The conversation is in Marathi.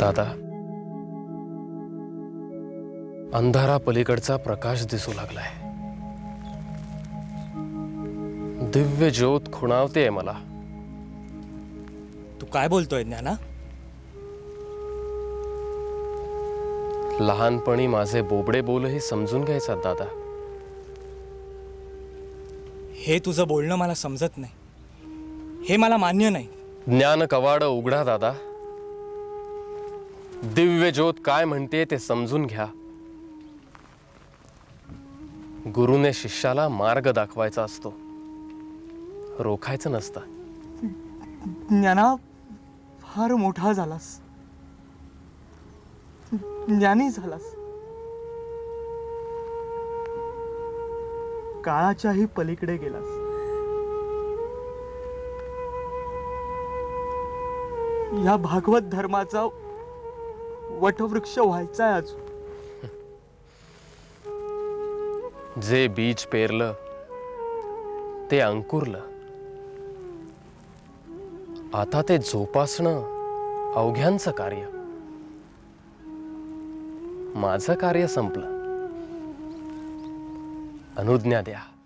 दादा. अंधारा पलीकडचा प्रकाश दिसू लागलाय. दिव्य ज्योत खुणावते मला. तू काय बोलतोय ज्ञाना? लहानपणी माझे बोबडे बोलही समजून घ्यायचा दादा. हे तुझं बोलणं मला समजत नाही. हे मला मान्य नाही. ज्ञान कवाड उघडा दादा. दिव्य ज्योत काय म्हणते ते समजून घ्या. गुरुने शिष्याला मार्ग दाखवायचा असतो. रोखायचं नसतं. ज्ञाना फार मोठा झालास. ज्ञानी झालास. काळाच्याही पलीकडे गेलास. या भागवत धर्माचा वटवृक्ष व्हायचाय अजून. जे बीज पेरलं ते अंकुरलं. आता ते जोपासणं अवघ्यांचं कार्य. माझं कार्य संपलं. अनुज्ञा द्या.